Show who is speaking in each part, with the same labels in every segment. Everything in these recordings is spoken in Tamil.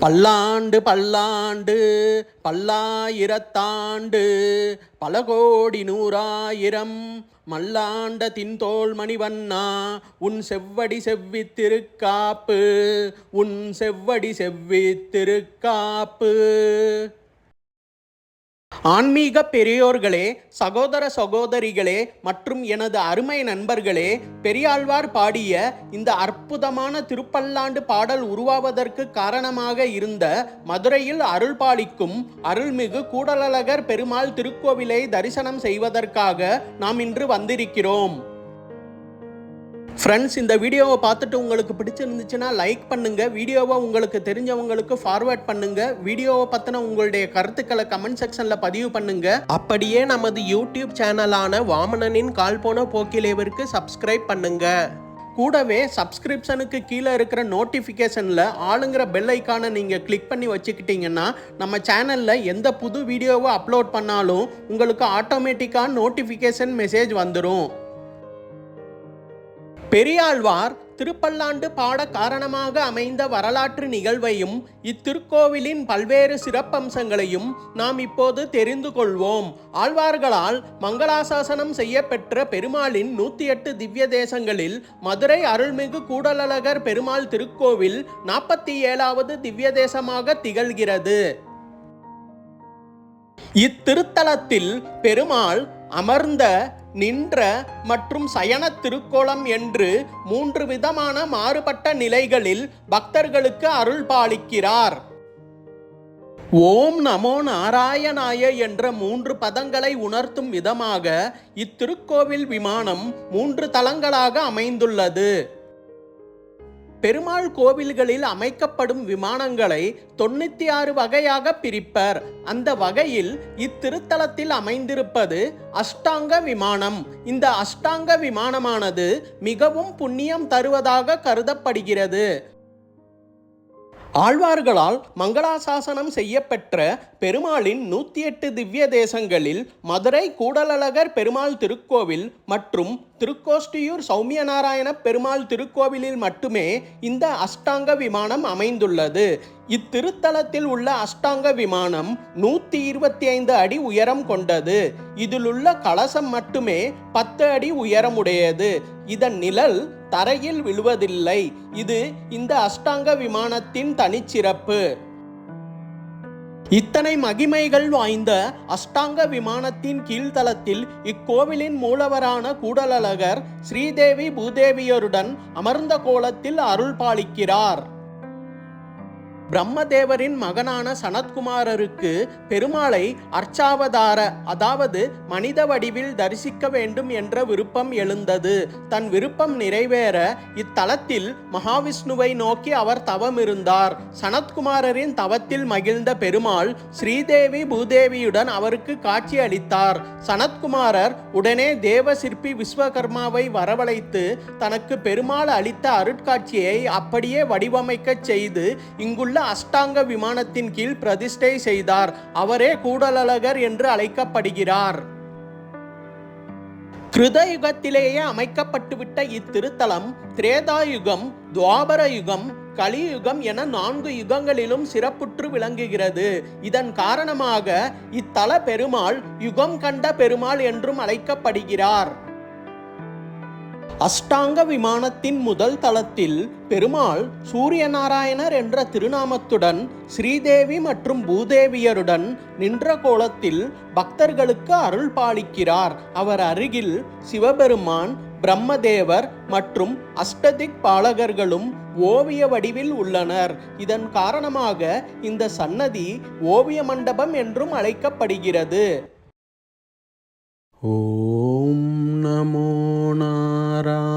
Speaker 1: பல்லாண்டு பல்லாண்டு பல்லாயிரத்தாண்டு பல கோடி நூறாயிரம் மல்லாண்ட தின்தோல் மணிவண்ணா உன் செவ்வடி செவ்வி திருக்காப்பு உன் செவ்வடி செவ்வி திருக்காப்பு ஆன்மீக பெரியோர்களே சகோதர சகோதரிகளே மற்றும் எனது அருமை நண்பர்களே பெரியாழ்வார் பாடிய இந்த அற்புதமான திருப்பல்லாண்டு பாடல் உருவாவதற்கு காரணமாக இருந்த மதுரையில் அருள் பாலிக்கும் அருள்மிகு கூடலழகர் பெருமாள் திருக்கோவிலை தரிசனம் செய்வதற்காக நாம் இன்று வந்திருக்கிறோம். ஃப்ரெண்ட்ஸ் இந்த வீடியோவை பார்த்துட்டு உங்களுக்கு பிடிச்சிருந்துச்சுன்னா லைக் பண்ணுங்க. வீடியோவை உங்களுக்கு தெரிஞ்சவங்களுக்கு ஃபார்வேர்ட் பண்ணுங்க. வீடியோவை பற்றின உங்களுடைய கருத்துக்களை கமெண்ட் செக்ஷனில் பதிவு பண்ணுங்க. அப்படியே நமது யூடியூப் சேனலான வாமனனின் கால் போன போக்கிலேவிற்கு சப்ஸ்கிரைப் பண்ணுங்க. கூடவே சப்ஸ்கிரிப்ஷனுக்கு கீழே இருக்கிற நோட்டிஃபிகேஷனில் ஆளுங்கிற பெல் ஐக்கானை நீங்கள் கிளிக் பண்ணி வச்சுக்கிட்டிங்கன்னா நம்ம சேனலில் எந்த புது வீடியோவை அப்லோட் பண்ணாலும் உங்களுக்கு ஆட்டோமேட்டிக்காக நோட்டிஃபிகேஷன் மெசேஜ் வந்துடும் பெரியாழ்வார் திருப்பல்லாண்டு பாட காரணமாக அமைந்த வரலாற்று நிகழ்வையும் இத்திருக்கோவிலின் பல்வேறு சிறப்பம்சங்களையும் நாம் இப்போது தெரிந்து கொள்வோம். ஆழ்வார்களால் மங்களாசாசனம் செய்யப்பெற்ற பெருமாளின் நூத்தி எட்டு திவ்ய தேசங்களில் மதுரை அருள்மிகு கூடலழகர் பெருமாள் திருக்கோவில் நாற்பத்தி ஏழாவது திவ்ய தேசமாக திகழ்கிறது. இத்திருத்தலத்தில் பெருமாள் அமர்ந்த நின்ற மற்றும் சயன திருக்கோலம் என்று மூன்று விதமான மாறுபட்ட நிலைகளில் பக்தர்களுக்கு அருள் பாலிக்கிறார். ஓம் நமோ நாராயணாய என்ற மூன்று பதங்களை உணர்த்தும் விதமாக இத்திருக்கோவில் விமானம் மூன்று தலங்களாக அமைந்துள்ளது. பெருமாள் கோவில்களில் அமைக்கப்படும் விமானங்களை தொண்ணூத்தி ஆறு வகையாக பிரிப்பர். அந்த வகையில் இத்திருத்தலத்தில் அமைந்திருப்பது அஷ்டாங்க விமானம். இந்த அஷ்டாங்க விமானமானது மிகவும் புண்ணியம் தருவதாக கருதப்படுகிறது. ஆழ்வார்களால் மங்களாசாசனம் செய்யப்பெற்ற பெருமாளின் நூற்றி எட்டு திவ்ய தேசங்களில் மதுரை கூடலழகர் பெருமாள் திருக்கோவில் மற்றும் திருக்கோஷ்டியூர் சௌமியநாராயண பெருமாள் திருக்கோவிலில் மட்டுமே இந்த அஷ்டாங்க விமானம் அமைந்துள்ளது. இத்திருத்தலத்தில் உள்ள அஷ்டாங்க விமானம் நூற்றி இருபத்தி ஐந்து அடி உயரம் கொண்டது. இதிலுள்ள கலசம் மட்டுமே பத்து அடி உயரமுடையது. இதன் நிழல் தரையில் விழுவதில்லை. இது இந்த அஷ்டாங்க விமானத்தின் தனிச்சிறப்பு. இத்தனை மகிமைகள் வாய்ந்த அஷ்டாங்க விமானத்தின் கீழ்த்தளத்தில் இக்கோவிலின் மூலவரான கூடலழகர் ஸ்ரீதேவி பூதேவியருடன் அமர்ந்த கோலத்தில் அருள் பாலிக்கிறார். பிரம்மதேவரின் மகனான சனத்குமாரருக்கு பெருமாளை அர்ச்சாவதார அதாவது மனித வடிவில் தரிசிக்க வேண்டும் என்ற விருப்பம் எழுந்தது. தன் விருப்பம் நிறைவேற இத்தலத்தில் மகாவிஷ்ணுவை நோக்கி அவர் தவம் இருந்தார் சனத்குமாரரின் தவத்தில் மகிழ்ந்த பெருமாள் ஸ்ரீதேவி பூதேவியுடன் அவருக்கு காட்சி அளித்தார். சனத்குமாரர் உடனே தேவ சிற்பி விஸ்வகர்மாவை வரவழைத்து தனக்கு பெருமாள் அளித்த அருட்காட்சியை அப்படியே வடிவமைக்கச் செய்து இங்குள்ள அஷ்டாங்க விமானத்தின் கீழ் பிரதிஷ்டை செய்தார். அவரே கூடலழகர் என்று அழைக்கப்படுகிறார். கிருதயுகத்திலேயே அமைக்கப்பட்டுவிட்ட இத்திருத்தலம் திரேதாயுகம் துவாபர யுகம் கலியுகம் என நான்கு யுகங்களிலும் சிறப்புற்று விளங்குகிறது. இதன் காரணமாக இத்தல பெருமாள் யுகம் கண்ட பெருமாள் என்றும் அழைக்கப்படுகிறார். அஷ்டாங்க விமானத்தின் முதல் தளத்தில் பெருமாள் சூரியநாராயணர் என்ற திருநாமத்துடன் ஸ்ரீதேவி மற்றும் பூதேவியருடன் நின்ற கோலத்தில் பக்தர்களுக்கு அருள் பாலிக்கிறார். அவர் அருகில் சிவபெருமான் பிரம்மதேவர் மற்றும் அஷ்டதிக் பாலகர்களும் ஓவிய வடிவில் உள்ளனர். இதன் காரணமாக இந்த சன்னதி ஓவிய மண்டபம் என்றும் அழைக்கப்படுகிறது. ஓ நமோ நாராயணாய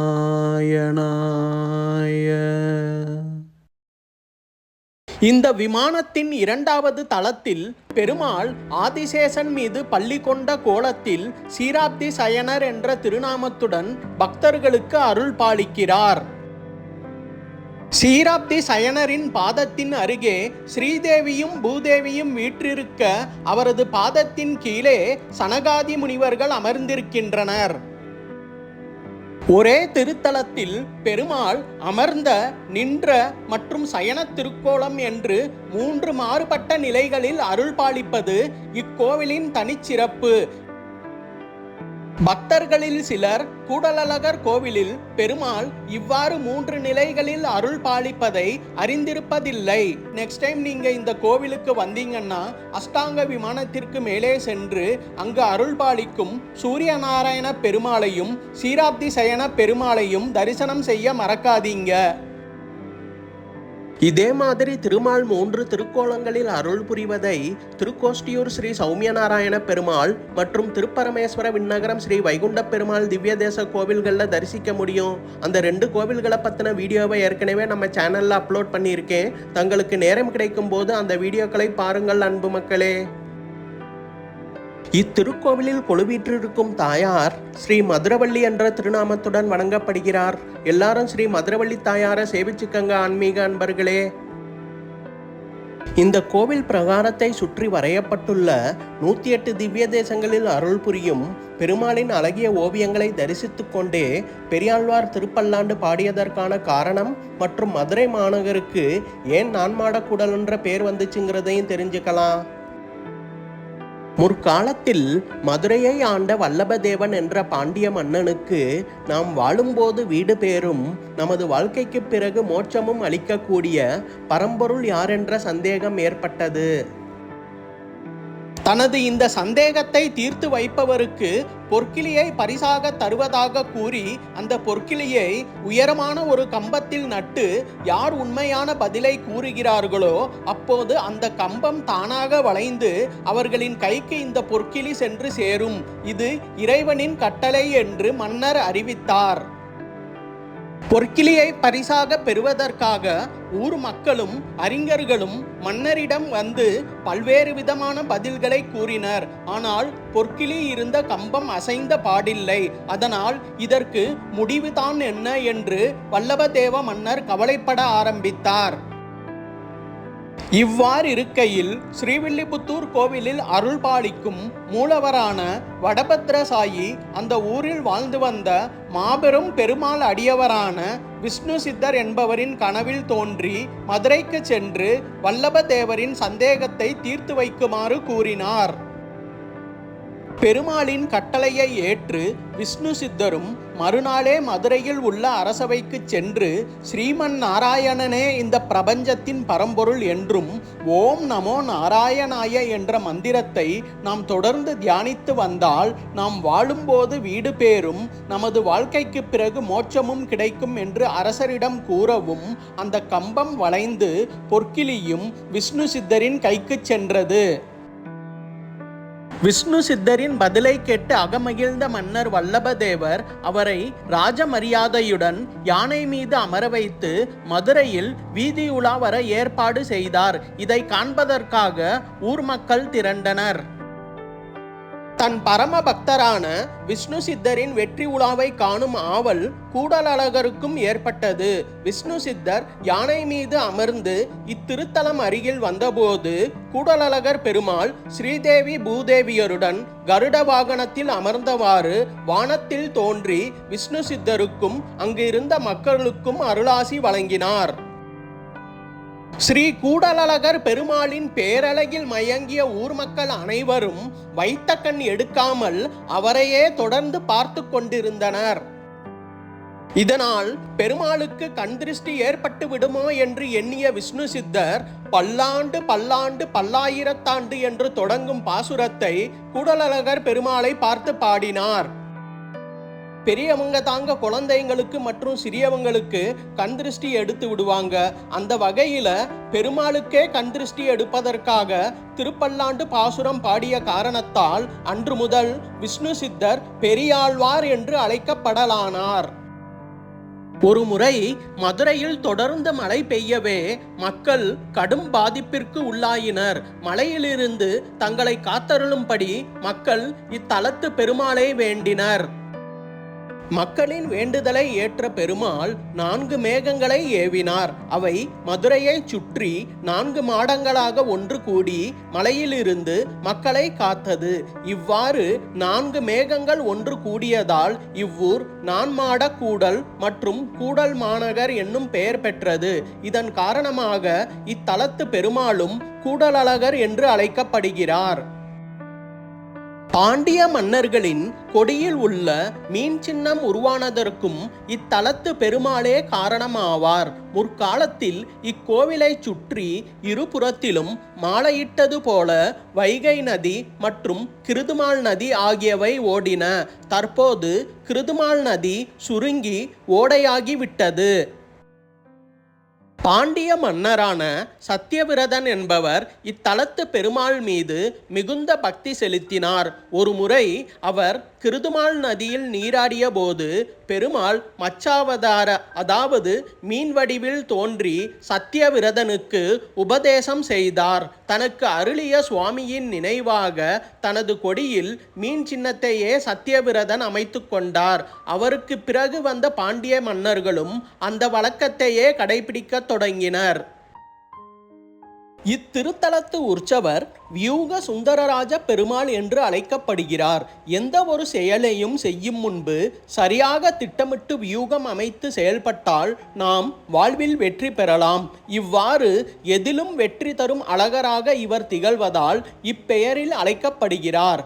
Speaker 1: இந்த விமானத்தின் இரண்டாவது தளத்தில் பெருமாள் ஆதிசேஷன் மீது பள்ளி கொண்ட கோலத்தில் சீராப்தி சயனர் என்ற திருநாமத்துடன் பக்தர்களுக்கு அருள் பாலிக்கிறார். சீராப்தி சயனரின் பாதத்தின் அருகே ஸ்ரீதேவியும் பூதேவியும் வீற்றிருக்க அவரது பாதத்தின் கீழே சனகாதி முனிவர்கள் அமர்ந்திருக்கின்றனர். ஒரே திருத்தலத்தில் பெருமாள் அமர்ந்த நின்ற மற்றும் சயன திருக்கோலம் என்று மூன்று மாறுபட்ட நிலைகளில் அருள் பாலிப்பது இக்கோவிலின் தனிச்சிறப்பு. பக்தர்களில் சிலர் கூடலழகர் கோவிலில் பெருமாள் இவ்வாறு மூன்று நிலைகளில் அருள் பாலிப்பதை அறிந்திருப்பதில்லை. நெக்ஸ்ட் டைம் நீங்க இந்த கோவிலுக்கு வந்தீங்கன்னா அஷ்டாங்க விமானத்திற்கு மேலே சென்று அங்கு அருள் பாலிக்கும் சூரிய நாராயண பெருமாளையும் சீராப்தி சயன பெருமாளையும் தரிசனம் செய்ய மறக்காதீங்க. இதே மாதிரி திருமால் மூன்று திருக்கோலங்களில் அருள் புரிவதை திருக்கோஷ்டியூர் ஸ்ரீ சௌமியநாராயண பெருமாள் மற்றும் திருப்பரமேஸ்வர விண்ணகரம் ஸ்ரீ வைகுண்ட பெருமாள் திவ்ய தேச கோவில்களில் தரிசிக்க முடியும். அந்த ரெண்டு கோவில்களை பற்றின வீடியோவை ஏற்கனவே நம்ம சேனலில் அப்லோட் பண்ணியிருக்கேன். தங்களுக்கு நேரம் கிடைக்கும் போது அந்த வீடியோக்களை பாருங்கள் அன்பு மக்களே. இத்திருக்கோவிலில் கொழுவீற்றிருக்கும் தாயார் ஸ்ரீ மதுரவள்ளி என்ற திருநாமத்துடன் வணங்கப்படுகிறார். எல்லாரும் ஸ்ரீ மதுரவள்ளி தாயாரை சேவிச்சுக்கங்க ஆன்மீக அன்பர்களே. இந்த கோவில் பிரகாரத்தை சுற்றி வரையப்பட்டுள்ள நூத்தி எட்டு திவ்ய தேசங்களில் அருள் புரியும் பெருமாளின் அழகிய ஓவியங்களை தரிசித்து கொண்டே பெரியாழ்வார் திருப்பல்லாண்டு பாடியதற்கான காரணம் மற்றும் மதுரை மாநகருக்கு ஏன் நான்மாடக்கூடல் என்ற பேர் வந்துச்சுங்கிறதையும் தெரிஞ்சுக்கலாம். முற்காலத்தில் மதுரையை ஆண்ட வல்லபதேவன் என்ற பாண்டிய மன்னனுக்கு நாம் வாழும்போது வீடு பேரும் நமது வாழ்க்கைக்கு பிறகு மோட்சமும் அளிக்கக்கூடிய பரம்பொருள் யாரென்ற சந்தேகம் ஏற்பட்டது. தனது இந்த சந்தேகத்தை தீர்த்து வைப்பவருக்கு பொற்கிளியை பரிசாக தருவதாக கூறி அந்த பொற்கிளியை உயரமான ஒரு கம்பத்தில் நட்டு யார் உண்மையான பதிலை கூறுகிறார்களோ அப்போது அந்த கம்பம் தானாக வளைந்து அவர்களின் கைக்கு இந்த பொற்கிளி சென்று சேரும். இது இறைவனின் கட்டளை என்று மன்னர் அறிவித்தார். பொற்கிளியை பரிசாக பெறுவதற்காக ஊர் மக்களும் அறிஞர்களும் மன்னரிடம் வந்து பல்வேறு விதமான பதில்களை கூறினர். ஆனால் பொற்கிளி இருந்த கம்பம் அசைந்த பாடில்லை. அதனால் இதற்கு முடிவுதான் என்ன என்று வல்லபதேவ மன்னர் கவலைப்பட ஆரம்பித்தார். இவ்வாறு இருக்கையில் ஸ்ரீவில்லிபுத்தூர் கோவிலில் அருள் பாலிக்கும் மூலவரான வடபத்ரசாயி அந்த ஊரில் வாழ்ந்து வந்த மாபெரும் பெருமாள் அடியவரான விஷ்ணு சித்தர் என்பவரின் கனவில் தோன்றி மதுரைக்கு சென்று வல்லபதேவரின் சந்தேகத்தை தீர்த்து வைக்குமாறு கூறினார். பெருமாளின் கட்டளையை ஏற்று விஷ்ணு சித்தரும் மறுநாளே மதுரையில் உள்ள அரசவைக்கு சென்று ஸ்ரீமன் நாராயணனே இந்த பிரபஞ்சத்தின் பரம்பொருள் என்றும் ஓம் நமோ நாராயணாய என்ற மந்திரத்தை நாம் தொடர்ந்து தியானித்து வந்தால் நாம் வாழும்போது வீடு பேரும் நமது வாழ்க்கைக்கு பிறகு மோட்சமும் கிடைக்கும் என்று அரசரிடம் கூறவும் அந்த கம்பம் வளைந்து பொற்கிளியும் விஷ்ணு சித்தரின் கைக்கு சென்றது. விஷ்ணு சித்தரின் பதிலை கேட்டு அகமகிழ்ந்த மன்னர் வல்லபதேவர் அவரை ராஜ மரியாதையுடன் யானை மீது அமர வைத்து மதுரையில் வீதி உலா வர ஏற்பாடு செய்தார். இதை காண்பதற்காக ஊர் மக்கள் திரண்டனர். தன் பரம பக்தரான விஷ்ணு சித்தரின் வெற்றி உலாவை காணும் ஆவல் கூடலழகருக்கும் ஏற்பட்டது. விஷ்ணு சித்தர் யானை மீது அமர்ந்து இத்திருத்தலம் அருகில் வந்தபோது கூடலழகர் பெருமாள் ஸ்ரீதேவி பூதேவியருடன் கருட வாகனத்தில் அமர்ந்தவாறு வானத்தில் தோன்றி விஷ்ணு சித்தருக்கும் அங்கு இருந்த மக்களுக்கும் அருளாசி வழங்கினார். ஸ்ரீ கூடலழகர் பெருமாளின் பேரழகில் மயங்கிய ஊர் மக்கள் அனைவரும் வைத்த கண் எடுக்காமல் அவரையே தொடர்ந்து பார்த்து கொண்டிருந்தனர். இதனால் பெருமாளுக்கு கண் திருஷ்டி ஏற்பட்டு விடுமோ என்று எண்ணிய விஷ்ணு சித்தர் பல்லாண்டு பல்லாண்டு பல்லாயிரத்தாண்டு என்று தொடங்கும் பாசுரத்தை கூடலழகர் பெருமாளை பார்த்து பாடினார். பெரியவங்க தாங்க குழந்தைங்களுக்கு மற்றும் சிறியவங்களுக்கு கண் திருஷ்டி எடுத்து விடுவாங்க. அந்த வகையில பெருமாளுக்கே கண் திருஷ்டி எடுப்பதற்காக திருப்பல்லாண்டு பாசுரம் பாடிய காரணத்தால் அன்று முதல் விஷ்ணு சித்தர் பெரியாழ்வார் என்று அழைக்கப்படலானார். ஒரு முறை மதுரையில் தொடர்ந்து மழை பெய்யவே மக்கள் கடும் பாதிப்பிற்கு உள்ளாயினர். மழையிலிருந்து தங்களை காத்தருளும்படி மக்கள் இத்தலத்து பெருமாளை வேண்டினர். மக்களின் வேண்டுதலை ஏற்ற பெருமாள் நான்கு மேகங்களை ஏவினார். அவை மதுரையை சுற்றி நான்கு மாடங்களாக ஒன்று கூடி மலையிலிருந்து மக்களை காத்தது. இவ்வாறு நான்கு மேகங்கள் ஒன்று கூடியதால் இவ்வூர் நான்மாட கூடல் மற்றும் கூடல் மாநகர் என்னும் பெயர் பெற்றது. இதன் காரணமாக இத்தலத்து பெருமாளும் கூடலழகர் என்று அழைக்கப்படுகிறார். பாண்டிய மன்னர்களின் கொடியில் உள்ள மீன் சின்னம் உருவானதற்கும் இத்தலத்து பெருமாளே காரணமாவார். முற்காலத்தில் இக்கோவிலை சுற்றி இருபுறத்திலும் மாலையிட்டது போல வைகை நதி மற்றும் கிருதுமால் நதி ஆகியவை ஓடின. தற்போது கிருதுமால் நதி சுருங்கி ஓடையாகிவிட்டது. பாண்டிய மன்னரான சத்தியவிரதன் என்பவர் இத்தலத்து பெருமாள் மீது மிகுந்த பக்தி செலுத்தினார். ஒரு முறை அவர் கிருதுமால் நதியில் நீராடிய போது பெருமாள் மச்சாவதார அதாவது மீன் வடிவில் தோன்றி சத்தியவிரதனுக்கு உபதேசம் செய்தார். தனக்கு அருளிய சுவாமியின் நினைவாக தனது கொடியில் மீன் சின்னத்தையே சத்தியவிரதன் அமைத்து கொண்டார். அவருக்கு பிறகு வந்த பாண்டிய மன்னர்களும் அந்த வழக்கத்தையே கடைபிடிக்கத் தொடங்கினர். இத்திருத்தலத்து உற்சவர் வியூக சுந்தரராஜ பெருமாள் என்று அழைக்கப்படுகிறார். எந்த ஒரு செயலையும் செய்யும் முன்பு சரியாக திட்டமிட்டு வியூகம் அமைத்து செயல்பட்டால் நாம் வாழ்வில் வெற்றி பெறலாம். இவ்வாறு எதிலும் வெற்றி தரும் அழகராக இவர் திகழ்வதால் இப்பெயரில் அழைக்கப்படுகிறார்.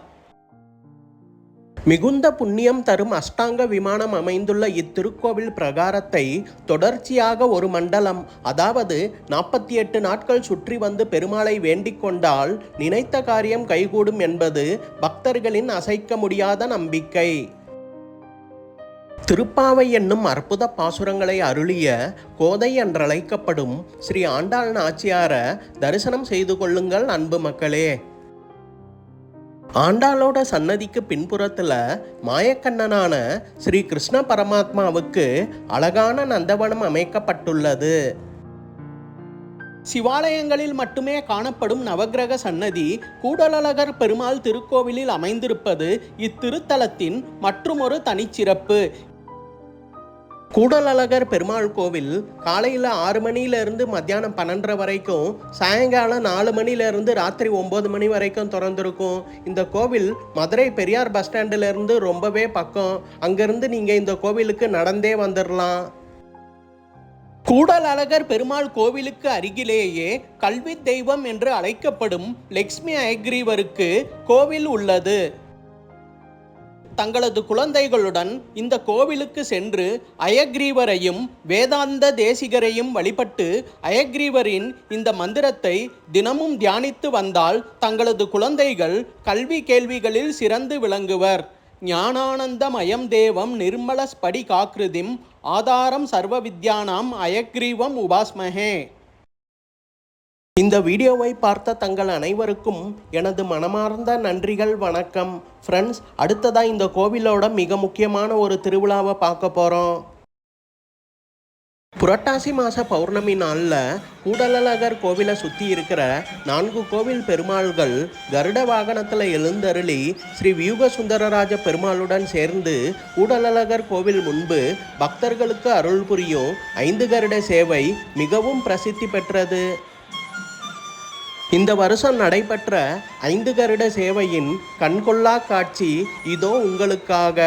Speaker 1: மிகுந்த புண்ணியம் தரும் அஷ்டாங்க விமானம் அமைந்துள்ள இத்திருக்கோவில் பிரகாரத்தை தொடர்ச்சியாக ஒரு மண்டலம் அதாவது நாற்பத்தி எட்டு நாட்கள் சுற்றி வந்து பெருமாளை வேண்டிக் கொண்டால் நினைத்த காரியம் கைகூடும் என்பது பக்தர்களின் அசைக்க முடியாத நம்பிக்கை. திருப்பாவை என்னும் அற்புத பாசுரங்களை அருளிய கோதை என்றழைக்கப்படும் ஸ்ரீ ஆண்டாள் நாச்சியார தரிசனம் செய்து கொள்ளுங்கள் அன்பு மக்களே. ஆண்டாளோட சன்னதிக்கு பின்புறத்தில் மாயக்கண்ணனான ஸ்ரீ கிருஷ்ண பரமாத்மாவுக்கு அழகான நந்தவனம் அமைக்கப்பட்டுள்ளது. சிவாலயங்களில் மட்டுமே காணப்படும் நவக்கிரக சன்னதி கூடலழகர் பெருமாள் திருக்கோவிலில் அமைந்திருப்பது இத்திருத்தலத்தின் மற்றுமொரு தனிச்சிறப்பு. கூடலழகர் பெருமாள் கோவில் காலையில் ஆறு மணியிலிருந்து மத்தியானம் பன்னெண்டரை வரைக்கும் சாயங்காலம் நாலு மணிலேருந்து ராத்திரி ஒம்பது மணி வரைக்கும் திறந்துருக்கும். இந்த கோவில் மதுரை பெரியார் பஸ் ஸ்டாண்டுலேருந்து ரொம்பவே பக்கம். அங்கேருந்து நீங்கள் இந்த கோவிலுக்கு நடந்தே வந்துடலாம் கூடலழகர் பெருமாள் கோவிலுக்கு அருகிலேயே கல்வி தெய்வம் என்று அழைக்கப்படும் லக்ஷ்மி ஐக்ரீவருக்கு கோவில் உள்ளது. தங்களது குழந்தைகளுடன் இந்த கோவிலுக்கு சென்று அயக்ரீவரையும் வேதாந்த தேசிகரையும் வழிபட்டு அயக்ரீவரின் இந்த மந்திரத்தை தினமும் தியானித்து வந்தால் தங்களது குழந்தைகள் கல்வி கேள்விகளில் சிறந்து விளங்குவர். ஞானானந்தமயம் தேவம் நிர்மல ஸ்படி ஆதாரம் சர்வ வித்யானாம் அயக்ரீவம் உபாஸ்மஹே. இந்த வீடியோவை பார்த்த தங்கள் அனைவருக்கும் எனது மனமார்ந்த நன்றிகள் வணக்கம். ஃப்ரெண்ட்ஸ் அடுத்ததாக இந்த கோவிலோட மிக முக்கியமான ஒரு திருவிழாவை பார்க்க போகிறோம் புரட்டாசி மாத பௌர்ணமி நாளில் கூடலழகர் கோவிலை சுற்றி இருக்கிற நான்கு கோவில் பெருமாள்கள் கருட வாகனத்தில் எழுந்தருளி ஸ்ரீ வியூக சுந்தரராஜ பெருமாளுடன் சேர்ந்து கூடலழகர் கோவில் முன்பு பக்தர்களுக்கு அருள் புரியும் ஐந்து கருட சேவை மிகவும் பிரசித்தி பெற்றது. இந்த வருஷம் நடைபெற்ற ஐந்து கருட சேவையின் கண்கொள்ளா காட்சி இதோ உங்களுக்காக.